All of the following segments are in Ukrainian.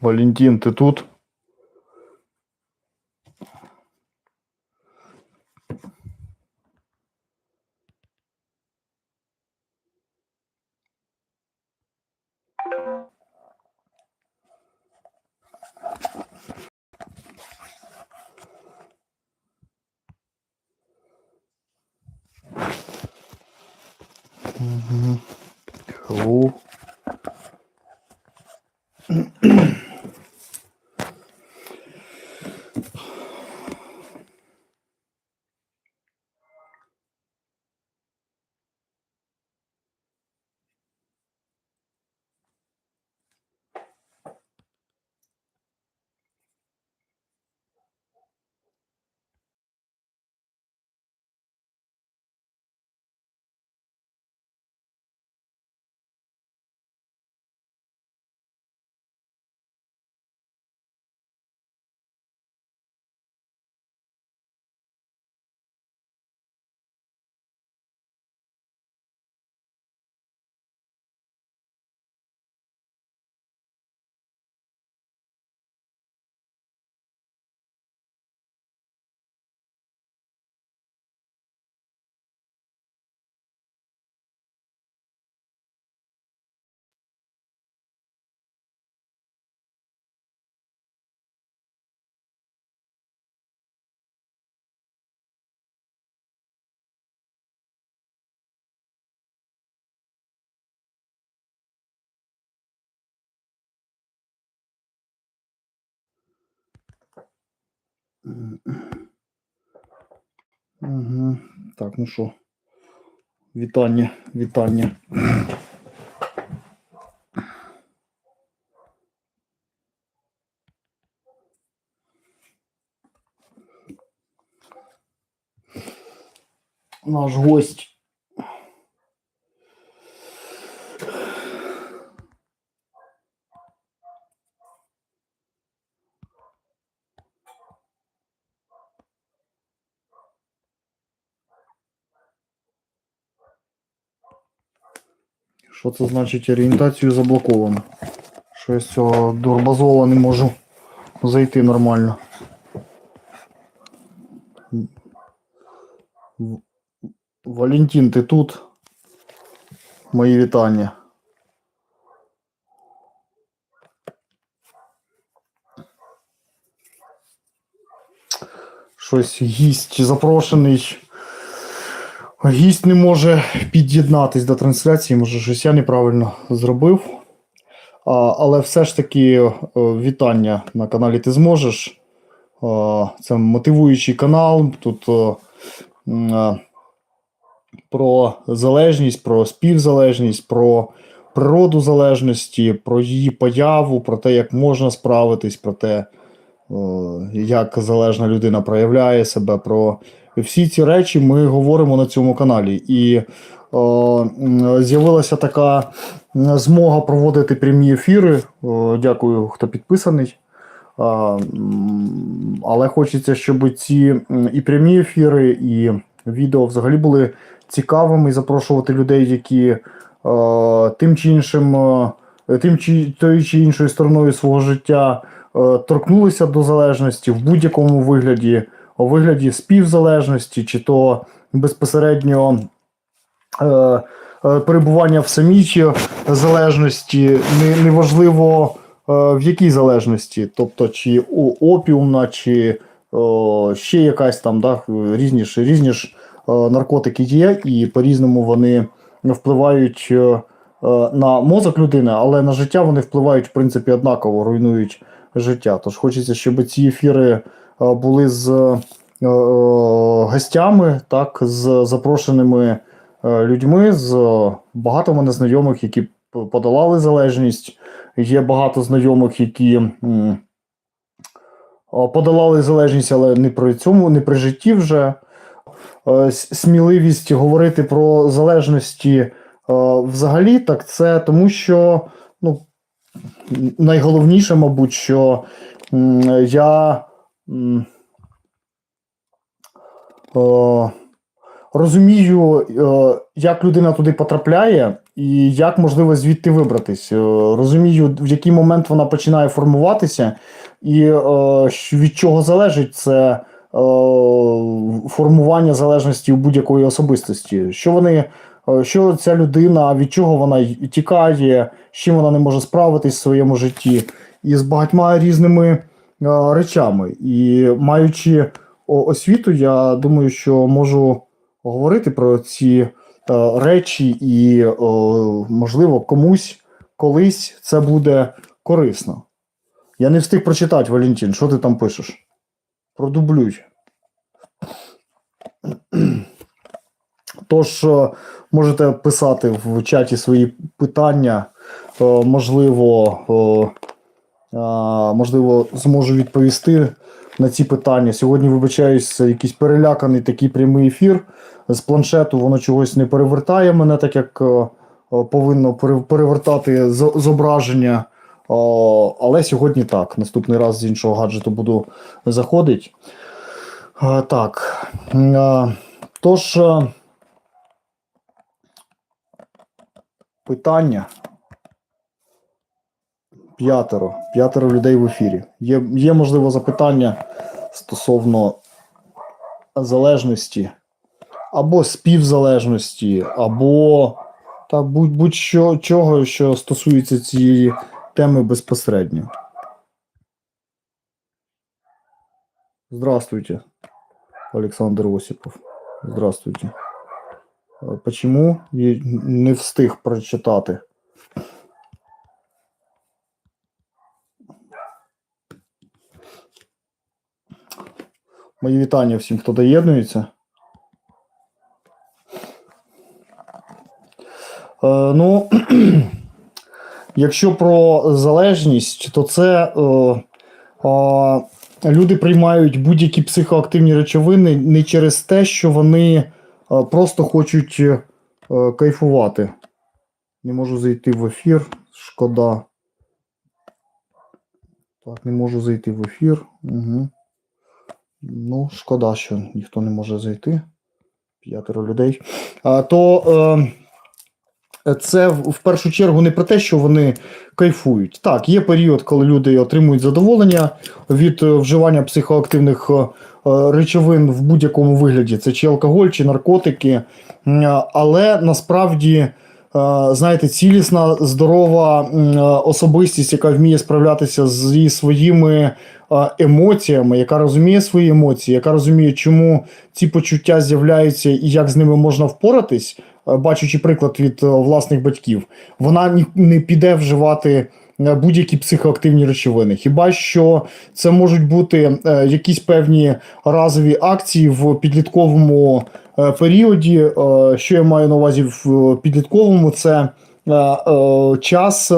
Валентин, ти тут? Угу. Так, ну що. Вітання, вітання. Наш гость. Що це значить орієнтацію заблоковано? Що я з цього дурбазола не можу зайти нормально. Валентин, ти тут? Мої вітання. Щось гість запрошений. Гість не може під'єднатись до трансляції, може, щось я неправильно зробив. А, але все ж таки е, вітання на каналі Ти зможеш. А, це мотивуючий канал. Тут е, м, е, про залежність, про співзалежність, про природу залежності, про її появу, про те, як можна справитись, про те, е, як залежна людина проявляє себе. Про всі ці речі ми говоримо на цьому каналі. І е, з'явилася така змога проводити прямі ефіри. Е, Дякую, хто підписаний. Але хочеться, щоб ці і прямі ефіри, і відео взагалі були цікавими і запрошувати людей, які е, тим чи іншим, тим чи тою чи іншою стороною свого життя торкнулися до залежності в будь-якому вигляді, у вигляді співзалежності, чи то безпосередньо е, е, перебування в самій залежності, не, неважливо е, в якій залежності, тобто чи опіумна, чи о, ще якась там, да, різні ж, різні ж е, наркотики є, і по-різному вони впливають е, е, на мозок людини, але на життя вони впливають, в принципі, однаково, руйнують життя. Тож хочеться, щоб ці ефіри е, були з е, е, гостями, так, з запрошеними е, людьми, з е, багато мене знайомих, які подолали залежність. Є багато знайомих, які е, подолали залежність, але не при цьому, не при житті вже. Е, Сміливість говорити про залежності е, взагалі, так це тому, що ну, найголовніше, мабуть, що я е, розумію, е, як людина туди потрапляє, і як можливо звідти вибратись. Е, розумію, в який момент вона починає формуватися, і е, від чого залежить це е, формування залежності у будь-якої особистості. Що вони, е, що ця людина, від чого вона тікає, з чим вона не може справитись в своєму житті, і з багатьма різними е, речами. І маючи освіту, я думаю, що можу говорити про ці е, речі, і, можливо, комусь колись це буде корисно. Я не встиг прочитати, Валентин, що ти там пишеш? Продублюй. Тож, е, можете писати в чаті свої питання. Е, Можливо, можливо, зможу відповісти на ці питання. Сьогодні, вибачаюсь, якийсь переляканий такий прямий ефір. З планшету воно чогось не перевертає мене, так як е, е, повинно перевертати зображення. О, але сьогодні так. Наступний раз з іншого гаджету буду заходити. Е, Так. Е, Тож, е, питання. П'ятеро. П'ятеро людей в ефірі. Є, є можливо запитання стосовно залежності, або співзалежності, або та будь- будь-що чого, що стосується цієї теми безпосередньо. Здравствуйте, Олександр Осипов. Здравствуйте. Е, Почему не встиг прочитати? Мої вітання всім, хто доєднується. Е, ну, якщо про залежність, то це е, е, люди приймають будь-які психоактивні речовини не через те, що вони е, просто хочуть е, кайфувати. Не можу зайти в ефір. Шкода. Так, не можу зайти в ефір. Угу. Ну, шкода, що ніхто не може зайти. П'ятеро людей. А, то е, це в першу чергу не про те, що вони кайфують. Так, є період, коли люди отримують задоволення від е, вживання психоактивних е, е, речовин в будь-якому вигляді. Це чи алкоголь, чи наркотики. Але насправді. Е, Знаєте, цілісна, здорова е, особистість, яка вміє справлятися зі своїми е, емоціями, яка розуміє свої емоції, яка розуміє, чому ці почуття з'являються і як з ними можна впоратись, бачучи приклад від власних батьків, вона не піде вживати будь-які психоактивні речовини. Хіба що це можуть бути е, якісь певні разові акції в підлітковому е, періоді. Е, Що я маю на увазі в підлітковому, це час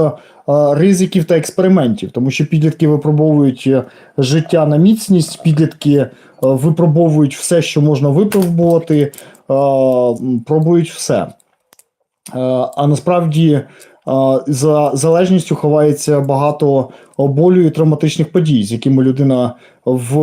ризиків та експериментів, тому що підлітки випробовують життя на міцність, підлітки випробовують все, що можна випробувати, пробують все. А насправді за залежністю ховається багато болю і травматичних подій, з якими людина в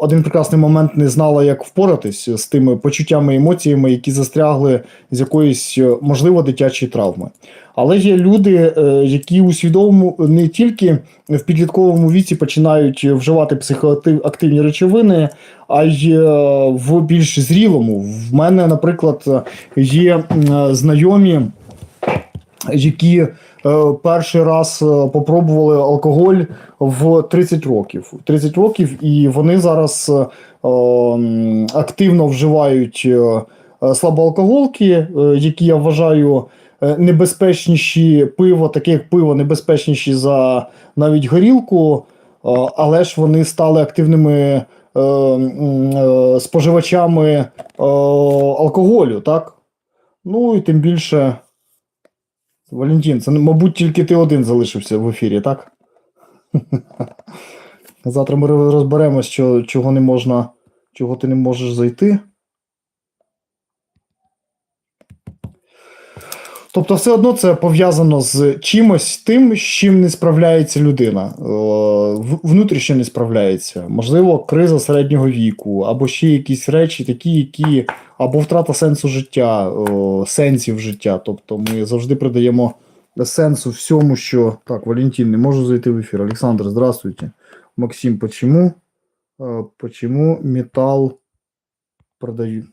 один прекрасний момент не знала, як впоратись з тими почуттями емоціями, які застрягли з якоїсь, можливо, дитячої травми. Але є люди, е, які усвідомо не тільки в підлітковому віці починають вживати психоактивні речовини, а й е, в більш зрілому. В мене, наприклад, є знайомі, які е, перший раз е, попробували алкоголь в 30 років. 30 років, і вони зараз е, активно вживають е, слабоалкоголки, е, які я вважаю небезпечніші пиво, таке як пиво, небезпечніші за навіть горілку, але ж вони стали активними. е, е, Споживачами е, алкоголю, так? Ну і тим більше. Валентин, це, мабуть, тільки ти один залишився в ефірі, так? Завтра ми розберемось, що, чого не можна, чого ти не можеш зайти. Тобто, все одно це пов'язано з чимось тим, з чим не справляється людина. Е, Внутрішньо не справляється. Можливо, криза середнього віку, або ще якісь речі, такі, які або втрата сенсу життя, е, сенсів життя. Тобто, ми завжди придаємо сенсу всьому, що. Так, Валентин, не можу зайти в ефір. Олександр, здравствуйте. Максим, почему, е, почему металл продають?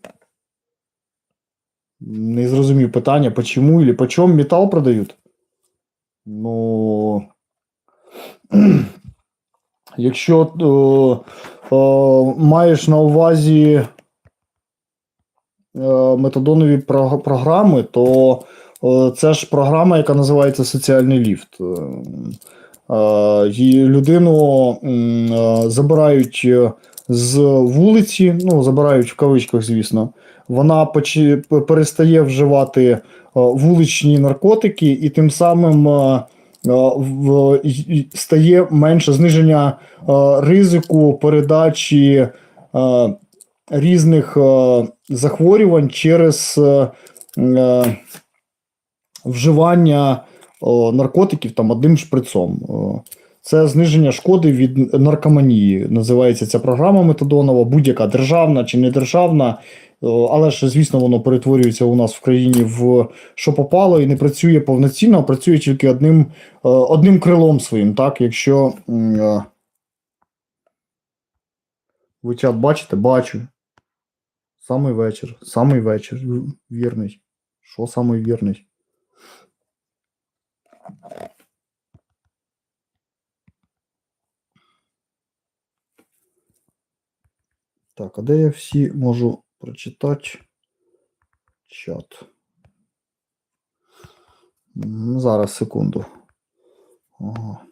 Не зрозумів питання, почему или почем металл продают? Ну. Якщо е, е, маєш на увазі е, метадонові про- програми, то е, це ж програма, яка називається соціальний ліфт. Е, е, людину е, забирають е, з вулиці, ну, забирають в кавичках, звісно. Вона перестає вживати е, вуличні наркотики, і тим самим е, е, стає менше зниження ризику передачі різних захворювань через вживання наркотиків там одним шприцом. Це зниження шкоди від наркоманії. Називається ця програма метадонова, будь-яка державна чи не державна. Е, Але ж, звісно, воно перетворюється у нас в країні в що попало і не працює повноцінно, а працює тільки одним, е, одним крилом своїм. Так, якщо е, ви чат бачите, бачу. Самий вечір, самий вечір. Вірний. Що самий вірний? Так, а де я всі можу прочитати чат? Зараз, секунду. Ага.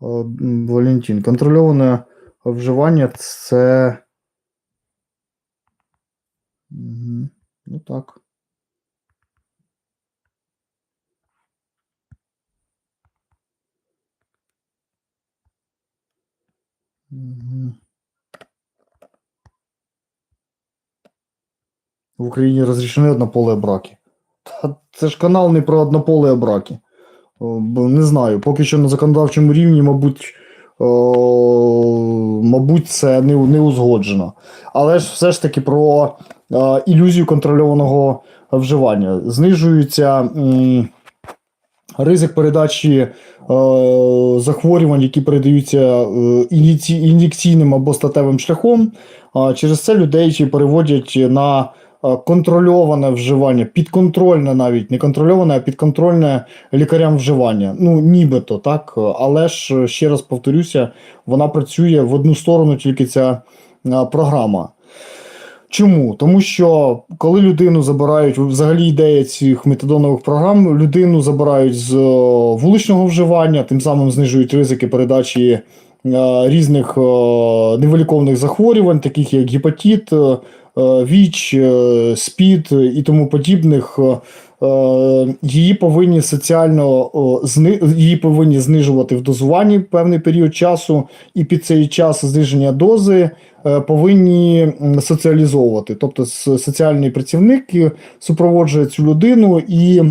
Валентин, контрольоване вживання це. Ну так. Україні розрішені однополі браки. Та це ж канал не про однополі браки. Не знаю, поки що на законодавчому рівні, мабуть, о, мабуть, це не, не узгоджено. Але ж все ж таки про е, ілюзію контрольованого вживання. Знижується м, ризик передачі е, захворювань, які передаються е, ін'єкційним або статевим шляхом. Через це людей переводять на е, контрольоване вживання, підконтрольне навіть, не контрольоване, а підконтрольне лікарям вживання. Ну, нібито, так. Але ж ще раз повторюся, вона працює в одну сторону тільки ця е, програма. Чому? Тому що коли людину забирають, взагалі ідея цих метадонових програм, людину забирають з е, вуличного вживання, тим самим знижують ризики передачі е, різних е, невиліковних захворювань, таких як гепатит, е, е, ВІЧ, е, СПІД і тому подібних. Е, е, Її повинні соціально її повинні знижувати в дозуванні певний період часу, і під цей час зниження дози е, повинні соціалізовувати. Тобто соціальний працівник е, супроводжує цю людину і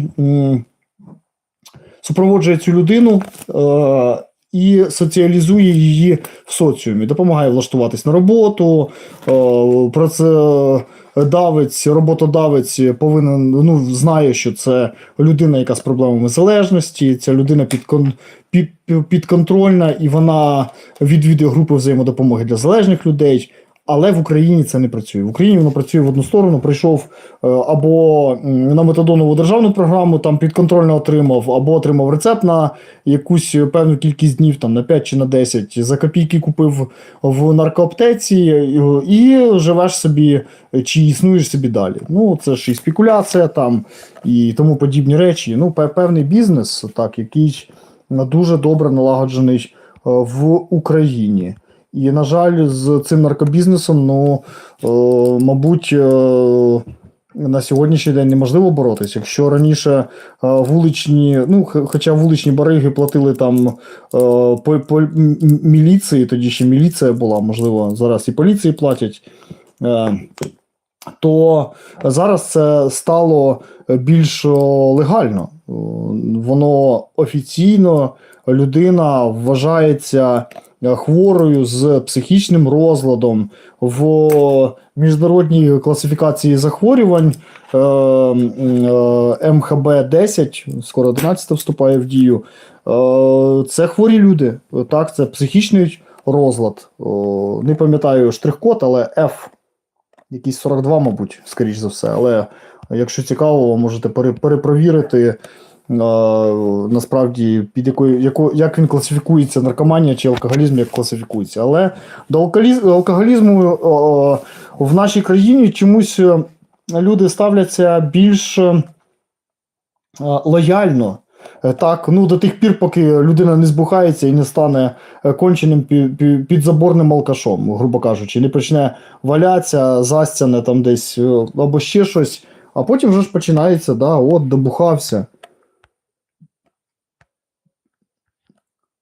супроводжує цю людину е, і соціалізує її в соціумі, допомагає влаштуватись на роботу, е, працедавець, роботодавець повинен ну, знає, що це людина, яка з проблемами залежності, ця людина підкон, під, підконтрольна і вона відвідує групи взаємодопомоги для залежних людей. Але в Україні це не працює. В Україні воно працює в одну сторону. Прийшов е, або на метадонову державну програму, там підконтрольно отримав, або отримав рецепт на якусь певну кількість днів, там на 5 чи на 10, за копійки купив в наркоаптеці і, живеш собі чи існуєш собі далі. Ну це ж і спекуляція там і тому подібні речі. Ну, певний бізнес, так, який дуже добре налагоджений е, в Україні. І, на жаль, з цим наркобізнесом, ну, е, мабуть, е, на сьогоднішній день неможливо боротися. Якщо раніше е, вуличні, ну, хоча вуличні бариги платили там е, по, по міліції, тоді ще міліція була, можливо, зараз і поліції платять. Е, то зараз це стало більш легально. Воно офіційно людина вважається хворою з психічним розладом в міжнародній класифікації захворювань е, е, МХБ 10, скоро 11 вступає в дію. Е, Це хворі люди. Так, це психічний розлад. Не пам'ятаю штрих-код, але F. Якийсь 42, мабуть, скоріш за все. Але якщо цікаво, можете пере- перепровірити. Е, Насправді, під якою, яко, як він класифікується, наркоманія чи алкоголізм, як класифікується. Але до алкоголізму, о, в нашій країні чомусь е, люди ставляться більш е, лояльно. Е, Так, ну до тих пір, поки людина не збухається і не стане е, конченим пі- пі- підзаборним алкашом, грубо кажучи, не почне валятися, застяне там десь е, або ще щось, а потім вже ж починається, да, от, добухався.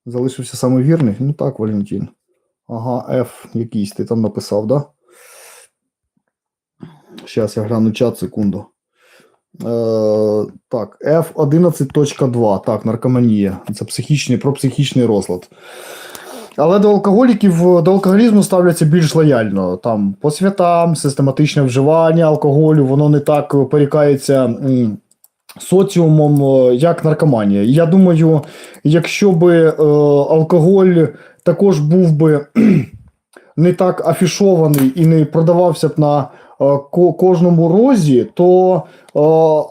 Залишився самовірний? Ну так, Валентин. Ага, F якийсь ти там написав, да? Зараз я гляну чат, секунду. Е, так, F11.2. Так, наркоманія. Це психічний, про психічний розлад. Але до алкоголіків, до алкоголізму ставляться більш лояльно. Там по святам, систематичне вживання алкоголю, воно не так перекається м, соціумом, е, як наркоманія. Я думаю, якщо би е, алкоголь також був би не так афішований і не продавався б на е, кожному розі, то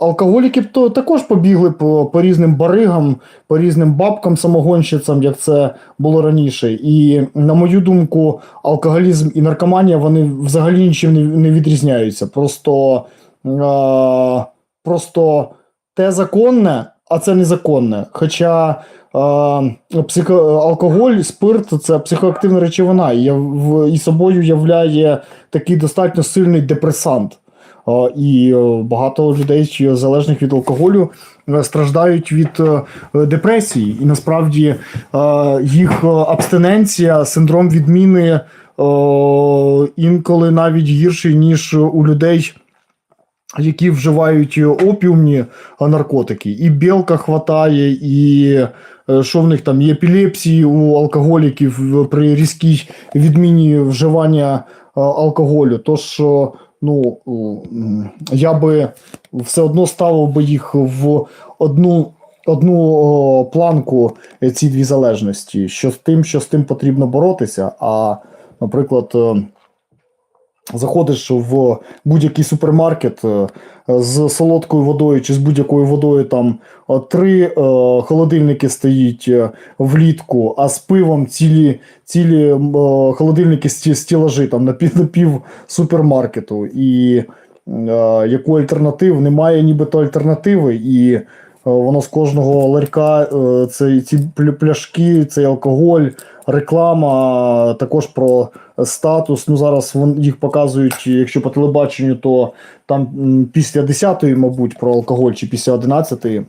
алкоголіки б то також побігли по, по різним баригам, по різним бабкам самогонщицям, як це було раніше. І на мою думку, алкоголізм і наркоманія вони взагалі нічим не, відрізняються. Просто, просто те законне, а це незаконне. Хоча е, психо, алкоголь, спирт це психоактивна речовина, і, в- і собою являє такий достатньо сильний депресант. Е, І багато людей, що залежних від алкоголю, е, страждають від е, депресії. І насправді е, їх е, абстиненція, синдром відміни інколи навіть гірший, ніж у людей. Які вживають опіумні наркотики, і білка хватає, і е, що в них там є епілепсії у алкоголіків при різкій відміні вживання е, алкоголю. Тож, е, ну я би все одно ставив би їх в одну. Одну о, планку ці дві залежності, що з тим, що з тим потрібно боротися. А, наприклад, заходиш в будь-який супермаркет е, з солодкою водою чи з будь-якою водою, там е, три е, холодильники стоїть влітку, а з пивом цілі, цілі холодильники сті- стілажі там на пів, супермаркету. І яку альтернативу? Немає нібито альтернативи, і воно з кожного ларька це, ці пляшки, цей алкоголь, реклама також про статус. Ну зараз їх показують, якщо по телебаченню, то там після 10-ї, мабуть, про алкоголь чи після 11-ї.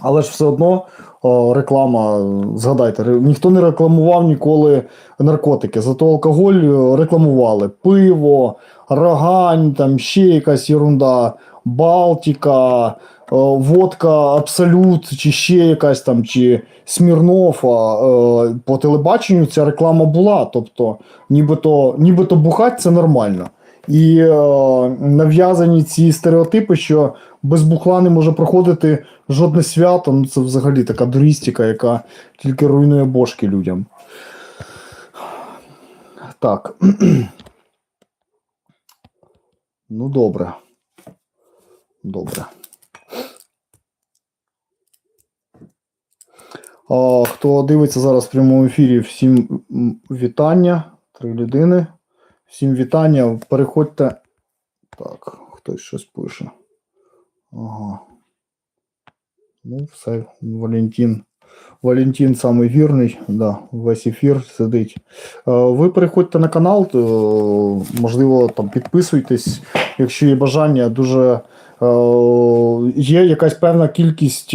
Але ж все одно о, реклама, згадайте, ніхто не рекламував ніколи наркотики, зато алкоголь рекламували. Пиво, рогань, там ще якась ерунда, Балтика, е, водка Абсолют, чи ще якась там, чи Смірнов. а, е, По телебаченню ця реклама була. Тобто, нібито, нібито бухать це нормально. І е, нав'язані ці стереотипи, що без бухла не може проходити жодне свято. Ну це взагалі така дурістика, яка тільки руйнує бошки людям. Так. ну, добре. Добре. А, хто дивиться зараз в прямому ефірі, всім вітання. Три людини. Всім вітання. Переходьте. Так, хтось щось пише. Ага. Ну, все, Валентин. Валентин самий вірний, да, весь ефір сидить. Ви переходьте на канал, можливо, там підписуйтесь, якщо є бажання. Дуже є якась певна кількість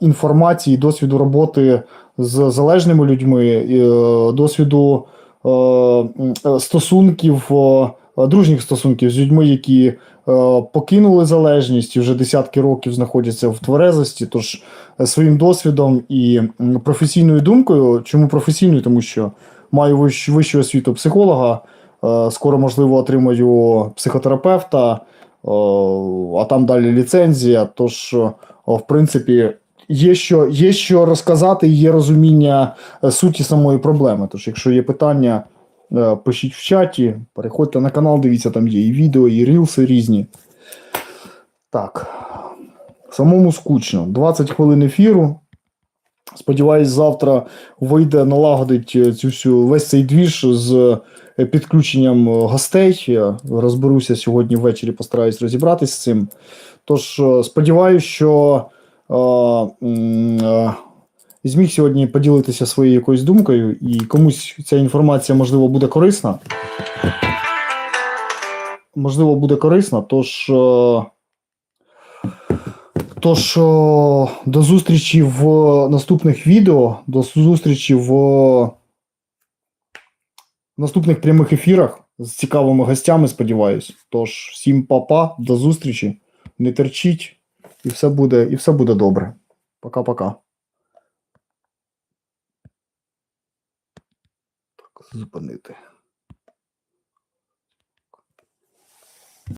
інформації, досвіду роботи з залежними людьми, е, досвіду е, е, стосунків е, е, дружніх стосунків з людьми, які е, покинули залежність і вже десятки років знаходяться в тверезості. Тож е, своїм досвідом і професійною думкою, чому професійною, тому що маю вищу освіту психолога, е, скоро, можливо, отримаю психотерапевта, е, а там далі ліцензія. Тож, е, в принципі, є що, є що розказати, є розуміння е, суті самої проблеми. Тож, якщо є питання, е, пишіть в чаті, переходьте на канал, дивіться, там є і відео, і рілси різні. Так. Самому скучно. 20 хвилин ефіру. Сподіваюсь, завтра вийде налагодить е, цю всю весь цей двіж з підключенням гостей. Розберуся сьогодні ввечері, постараюсь розібратися з цим. Тож, сподіваюся, що зміг сьогодні поділитися своєю якоюсь думкою, і комусь ця інформація, можливо, буде корисна. Можливо, буде корисна, тож. е, Тож, до зустрічі в наступних відео, до зустрічі в наступних прямих ефірах з цікавими гостями, сподіваюсь. Тож, всім па-па, до зустрічі. Не терчіть, і все буде, і все буде добре. Пока-пока. Так, зупинити.